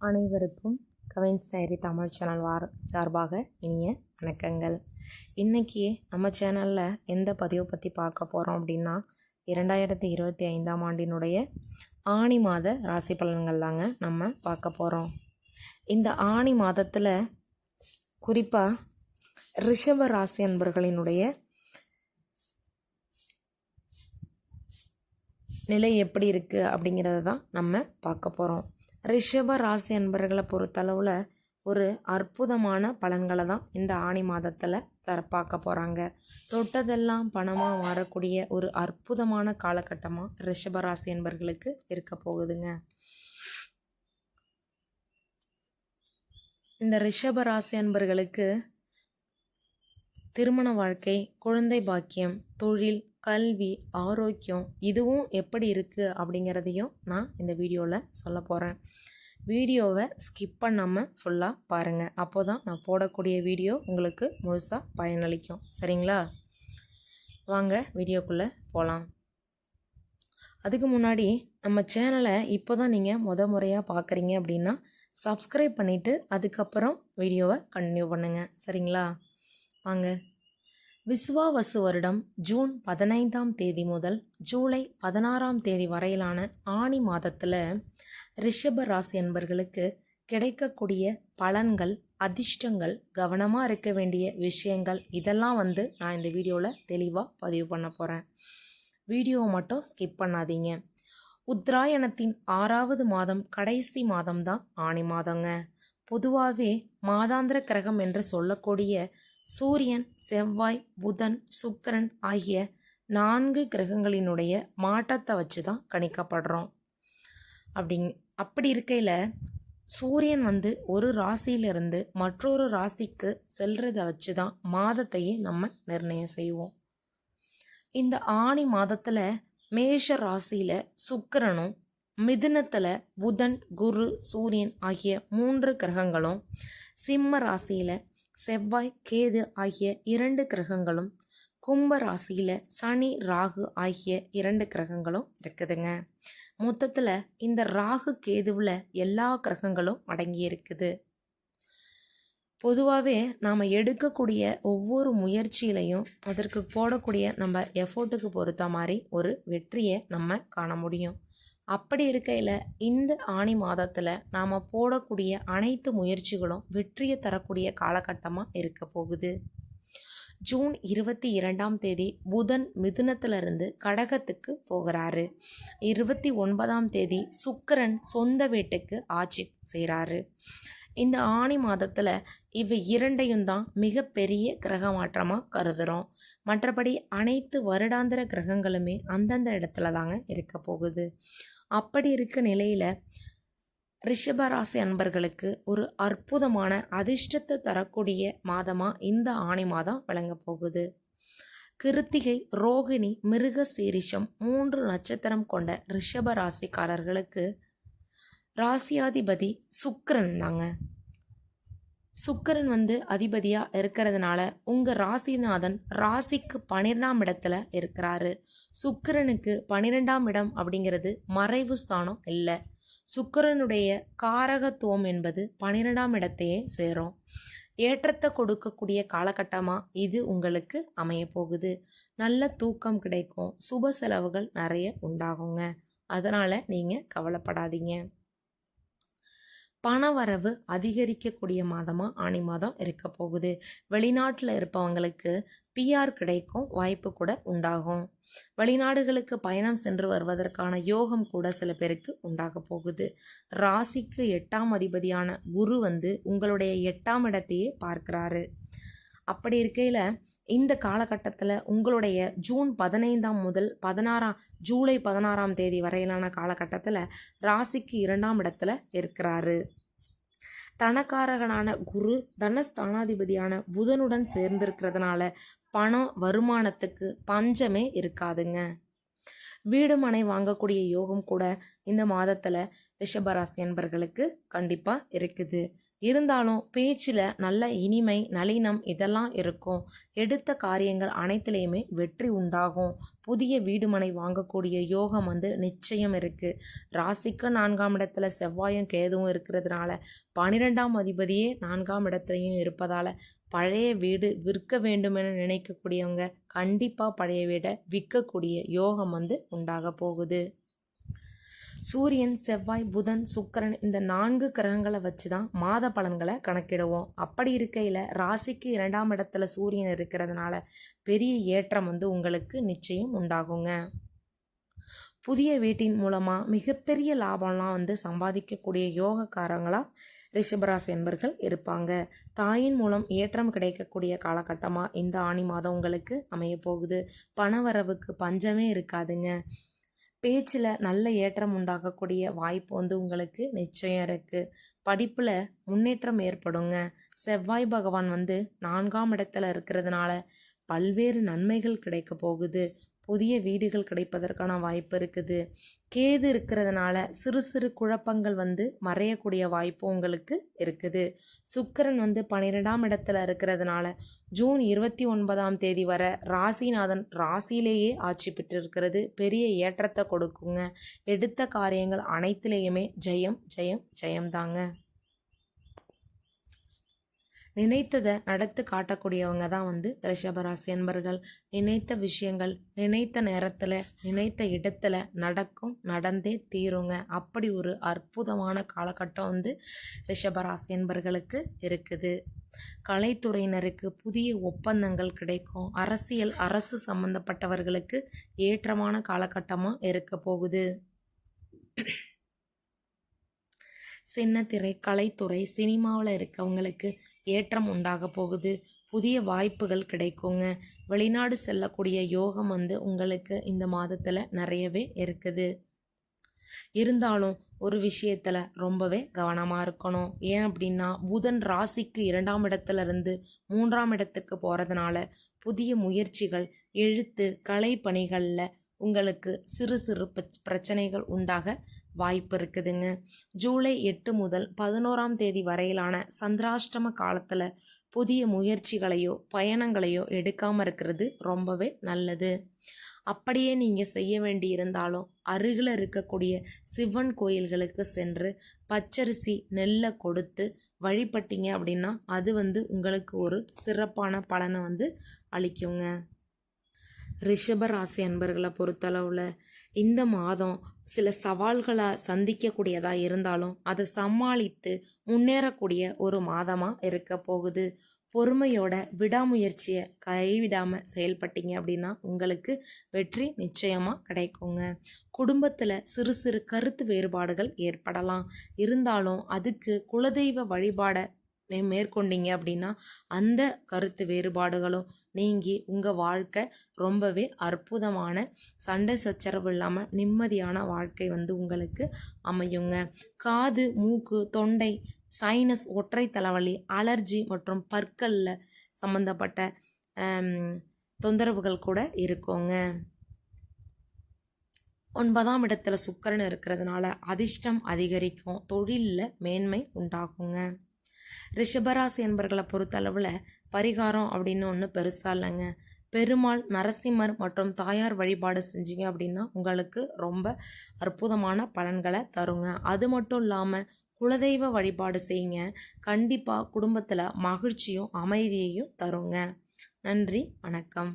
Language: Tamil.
அனைவருக்கும் கவின்ஸ் டைரி தமிழ் சேனல் வார சார்பாக இனிய வணக்கங்கள். இன்றைக்கி நம்ம சேனலில் எந்த பதிவை பற்றி பார்க்க போகிறோம் அப்படின்னா இரண்டாயிரத்தி இருபத்தி ஐந்தாம் ஆண்டினுடைய ஆணி மாத ராசி பலன்கள் தாங்க நம்ம பார்க்க போகிறோம் இந்த ஆணி மாதத்தில் குறிப்பாக ரிஷப ராசி அன்பர்களினுடைய நிலை எப்படி இருக்குது அப்படிங்கிறத தான் நம்ம பார்க்க போகிறோம் ரிஷப ராசி அன்பர்களை பொறுத்தளவில் ஒரு அற்புதமான பலன்களை தான் இந்த ஆணி மாதத்தில் தர பார்க்க போகிறாங்க தொட்டதெல்லாம் பணமாக மாறக்கூடிய ஒரு அற்புதமான காலகட்டமாக ரிஷபராசி என்பர்களுக்கு இருக்க போகுதுங்க. இந்த ரிஷப ராசி திருமண வாழ்க்கை குழந்தை பாக்கியம் தொழில் கல்வி ஆரோக்கியம் இதுவும் எப்படி இருக்குது அப்படிங்கிறதையும் நான் இந்த வீடியோவில் சொல்ல போகிறேன் வீடியோவை ஸ்கிப் பண்ணாமல் ஃபுல்லாக பாருங்கள் அப்போ தான் நான் போடக்கூடிய வீடியோ உங்களுக்கு முழுசாக பயனளிக்கும். சரிங்களா? வாங்க வீடியோக்குள்ளே போகலாம் அதுக்கு முன்னாடி நம்ம சேனலை இப்போ தான் நீங்கள் முத முறையாக பார்க்குறீங்க அப்படின்னா சப்ஸ்கிரைப் பண்ணிவிட்டு அதுக்கப்புறம் வீடியோவை கண்டினியூ பண்ணுங்கள் சரிங்களா? வாங்க விஸ்வாவசு வருடம் ஜூன் பதினைந்தாம் தேதி முதல் ஜூலை பதினாறாம் தேதி வரையிலான ஆணி மாதத்தில் ரிஷப ராசி என்பர்களுக்கு கிடைக்கக்கூடிய பலன்கள் அதிர்ஷ்டங்கள் கவனமாக இருக்க வேண்டிய விஷயங்கள் இதெல்லாம் வந்து நான் இந்த வீடியோவில் தெளிவாக பதிவு பண்ண போகிறேன் வீடியோவை மட்டும் ஸ்கிப் பண்ணாதீங்க. உத்ராயணத்தின் ஆறாவது மாதம் கடைசி மாதம் தான் ஆணி மாதங்க. பொதுவாகவே மாதாந்திர கிரகம் என்று சொல்லக்கூடிய சூரியன் செவ்வாய் புதன் சுக்கிரன் ஆகிய நான்கு கிரகங்களினுடைய மாற்றத்தை வச்சு தான் கணிக்கப்படுறோம். அப்படிங் அப்படி இருக்கையில் சூரியன் வந்து ஒரு ராசியிலிருந்து மற்றொரு ராசிக்கு செல்றதை வச்சு தான் மாதத்தையே நம்ம நிர்ணயம் செய்வோம். இந்த ஆணி மாதத்தில் மேஷ ராசியில் சுக்கரனும் மிதுனத்தில் புதன் குரு சூரியன் ஆகிய மூன்று கிரகங்களும் சிம்ம ராசியில் செவ்வாய் கேது ஆகிய இரண்டு கிரகங்களும் கும்ப ராசியில் சனி ராகு ஆகிய இரண்டு கிரகங்களும் இருக்குதுங்க. மொத்தத்தில் இந்த ராகு கேதுவில் எல்லா கிரகங்களும் அடங்கி இருக்குது பொதுவாகவே நாம் எடுக்கக்கூடிய ஒவ்வொரு முயற்சியிலையும் அதற்கு போடக்கூடிய நம்ம எஃபோர்ட்டுக்கு பொறுத்த மாதிரி ஒரு வெற்றியை நம்ம காண முடியும். அப்படி இருக்கையில் இந்த ஆணி மாதத்தில் நாம் போடக்கூடிய அனைத்து முயற்சிகளும் வெற்றியை தரக்கூடிய காலகட்டமாக இருக்க போகுது. ஜூன் இருபத்தி இரண்டாம் தேதி புதன் மிதுனத்திலிருந்து கடகத்துக்கு போகிறாரு. இருபத்தி ஒன்பதாம் தேதி சுக்கரன் சொந்த வீட்டுக்கு ஆட்சி செய்கிறாரு இந்த ஆணி மாதத்தில் இவை இரண்டையும் தான் மிகப்பெரிய கிரக மாற்றமாக கருதுகிறோம் மற்றபடி அனைத்து வருடாந்திர கிரகங்களுமே அந்தந்த இடத்துல தாங்க இருக்க போகுது. அப்படி இருக்க நிலையில் ரிஷபராசி அன்பர்களுக்கு ஒரு அற்புதமான அதிர்ஷ்டத்தை தரக்கூடிய மாதமாக இந்த ஆணி மாதம் விளங்க போகுது. கிருத்திகை ரோகிணி மிருக சீரிஷம் மூன்று நட்சத்திரம் கொண்ட ரிஷப ராசிக்காரர்களுக்கு ராசியாதிபதி சுக்கரன் தாங்க. சுக்கரன் வந்து அதிபதியாக இருக்கிறதுனால உங்கள் ராசிநாதன் ராசிக்கு பன்னிரெண்டாம் இடத்துல இருக்கிறாரு. சுக்கரனுக்கு பன்னிரெண்டாம் இடம் அப்படிங்கிறது மறைவு ஸ்தானம் இல்லை. சுக்கரனுடைய காரகத்துவம் என்பது பன்னிரெண்டாம் இடத்தையே சேரும். ஏற்றத்தை கொடுக்கக்கூடிய காலகட்டமாக இது உங்களுக்கு அமைய போகுது. நல்ல தூக்கம் கிடைக்கும். சுப செலவுகள் நிறைய உண்டாகுங்க. அதனால் நீங்கள் கவலைப்படாதீங்க. பணவரவு அதிகரிக்கக்கூடிய மாதமாக ஆணி மாதம் இருக்க போகுது. வெளிநாட்டில் இருப்பவங்களுக்கு பிஆர் கிடைக்கும் வாய்ப்பு கூட உண்டாகும். வெளிநாடுகளுக்கு பயணம் சென்று வருவதற்கான யோகம் கூட சில பேருக்கு உண்டாக போகுது. ராசிக்கு எட்டாம் அதிபதியான குரு வந்து உங்களுடைய எட்டாம் இடத்தையே பார்க்கிறாரு. அப்படி இருக்கையில் இந்த காலகட்டத்தில் உங்களுடைய ஜூன் பதினைந்தாம் முதல் பதினாறாம் ஜூலை பதினாறாம் தேதி வரையிலான காலகட்டத்தில் ராசிக்கு இரண்டாம் இடத்துல இருக்கிறாரு. தனக்காரகனான குரு தனஸ்தானாதிபதியான புதனுடன் சேர்ந்திருக்கிறதுனால பணம் வருமானத்துக்கு பஞ்சமே இருக்காதுங்க. வீடு மனை வாங்கக்கூடிய யோகம் கூட இந்த மாதத்தில் ரிஷபராசி என்பர்களுக்கு கண்டிப்பாக இருக்குது. இருந்தாலும் பேச்சில் நல்ல இனிமை நளினம் இதெல்லாம் இருக்கும். எடுத்த காரியங்கள் அனைத்துலேயுமே வெற்றி உண்டாகும். புதிய வீடுமனை வாங்கக்கூடிய யோகம் வந்து நிச்சயம் இருக்குது ராசிக்கு நான்காம் இடத்துல செவ்வாயும் கேதுவும் இருக்கிறதுனால பன்னிரெண்டாம் அதிபதியே நான்காம் இடத்துலையும் இருப்பதால் பழைய வீடு விற்க வேண்டுமென நினைக்கக்கூடியவங்க கண்டிப்பாக பழைய வீடை விற்கக்கூடிய யோகம் வந்து உண்டாக போகுது. சூரியன் செவ்வாய் புதன் சுக்கரன் இந்த நான்கு கிரகங்களை வச்சு தான் மாத பலன்களை கணக்கிடுவோம். அப்படி இருக்கையில் ராசிக்கு இரண்டாம் இடத்துல சூரியன் இருக்கிறதுனால பெரிய ஏற்றம் வந்து உங்களுக்கு நிச்சயம் உண்டாகுங்க. புதிய வீட்டின் மூலமாக மிகப்பெரிய லாபம்லாம் வந்து சம்பாதிக்கக்கூடிய யோகக்காரங்களாக ரிஷபராசி என்பர்கள் இருப்பாங்க. தாயின் மூலம் ஏற்றம் கிடைக்கக்கூடிய காலகட்டமாக இந்த ஆணி மாதம் உங்களுக்கு அமைய போகுது பணவரவுக்கு பஞ்சமே இருக்காதுங்க. பேச்சில் நல்ல ஏற்றம் உண்டாகக்கூடிய வாய்ப்பு வந்து உங்களுக்கு நிச்சயம் இருக்குது படிப்பில் முன்னேற்றம் ஏற்படுங்க. செவ்வாய் பகவான் வந்து நான்காம் இடத்துல இருக்கிறதுனால பல்வேறு நன்மைகள் கிடைக்க போகுது. புதிய வீடுகள் கிடைப்பதற்கான வாய்ப்பு இருக்குது. கேது இருக்கிறதுனால சிறு சிறு குழப்பங்கள் வந்து மறையக்கூடிய வாய்ப்பு உங்களுக்கு இருக்குது. சுக்கரன் வந்து பன்னிரெண்டாம் இடத்துல இருக்கிறதுனால ஜூன் இருபத்தி ஒன்பதாம் தேதி வர ராசிநாதன் ராசியிலேயே ஆட்சி பெற்றிருக்கிறது. பெரிய ஏற்றத்தை கொடுக்குங்க. எடுத்த காரியங்கள் அனைத்திலேயுமே ஜெயம் ஜெயம் ஜெயம்தாங்க நினைத்ததை நடத்து காட்டக்கூடியவங்க தான் வந்து ரிஷபராசி என்பர்கள் நினைத்த விஷயங்கள் நினைத்த நேரத்தில் நினைத்த இடத்துல நடக்கும் நடந்தே தீருங்க. அப்படி ஒரு அற்புதமான காலகட்டம் வந்து ரிஷபராசி என்பர்களுக்கு இருக்குது. கலைத்துறையினருக்கு புதிய ஒப்பந்தங்கள் கிடைக்கும். அரசியல் அரசு சம்பந்தப்பட்டவர்களுக்கு ஏற்றமான காலகட்டமாக இருக்க போகுது. சின்னத்திரை கலைத்துறை சினிமாவில் இருக்கவங்களுக்கு ஏற்றம் உண்டாக போகுது. புதிய வாய்ப்புகள் கிடைக்குங்க. வெளிநாடு செல்லக்கூடிய யோகம் வந்து உங்களுக்கு இந்த மாதத்தில் நிறையவே இருக்குது. இருந்தாலும் ஒரு விஷயத்தில் ரொம்பவே கவனமாக இருக்கணும். ஏன் அப்படின்னா புதன் ராசிக்கு இரண்டாம் இடத்துல இருந்து மூன்றாம் இடத்துக்கு போகிறதுனால புதிய முயற்சிகள் எழுத்து கலை பணிகளில் உங்களுக்கு சிறு சிறு பிரச்சனைகள் உண்டாக வாய்ப்பு இருக்குதுங்க ஜூலை எட்டு முதல் பதினோராம் தேதி வரையிலான சந்திராஷ்டம காலத்தில் புதிய முயற்சிகளையோ பயணங்களையோ எடுக்காமல் இருக்கிறது ரொம்பவே நல்லது. அப்படியே நீங்கள் செய்ய வேண்டி இருந்தாலும் அருகில் இருக்கக்கூடிய சிவன் கோயில்களுக்கு சென்று பச்சரிசி நெல்லை கொடுத்து வழிபட்டீங்க அப்படின்னா அது வந்து உங்களுக்கு ஒரு சிறப்பான பலனை வந்து அளிக்குங்க. ரிஷப ராசி அன்பர்களை பொறுத்தளவில் இந்த மாதம் சில சவால்களை சந்திக்கக்கூடியதாக இருந்தாலும் அதை சமாளித்து முன்னேறக்கூடிய ஒரு மாதமாக இருக்க போகுது. பொறுமையோட விடாமுயற்சியை கைவிடாமல் செயல்பட்டீங்க அப்படின்னா உங்களுக்கு வெற்றி நிச்சயமாக கிடைக்குங்க. குடும்பத்தில் சிறு சிறு கருத்து வேறுபாடுகள் ஏற்படலாம். இருந்தாலும் அதுக்கு குலதெய்வ வழிபாடை மேற்கொண்டீங்க அப்படின்னா அந்த கருத்து வேறுபாடுகளும் நீங்கி உங்கள் வாழ்க்கை ரொம்பவே அற்புதமான சண்டை சச்சரவு இல்லாமல் நிம்மதியான வாழ்க்கை வந்து உங்களுக்கு அமையுங்க. காது மூக்கு தொண்டை சைனஸ் ஒற்றை தலைவலி அலர்ஜி மற்றும் பற்களில் சம்மந்தப்பட்ட தொந்தரவுகள் கூட இருக்குங்க. ஒன்பதாம் இடத்துல சுக்கரன் இருக்கிறதுனால அதிர்ஷ்டம் அதிகரிக்கும் தொழிலில் மேன்மை உண்டாகுங்க. ரிஷபராசி என்பர்களை பொறுத்தளவில் பரிகாரம் அப்படின்னு ஒன்று பெருசாக இல்லைங்க. பெருமாள் நரசிம்மர் மற்றும் தாயார் வழிபாடு செஞ்சீங்க அப்படின்னா உங்களுக்கு ரொம்ப அற்புதமான பலன்களை தருங்க. அது மட்டும் இல்லாமல் குலதெய்வ வழிபாடு செய்யுங்க. கண்டிப்பாக குடும்பத்தில் மகிழ்ச்சியும் அமைதியையும் தருங்க. நன்றி வணக்கம்.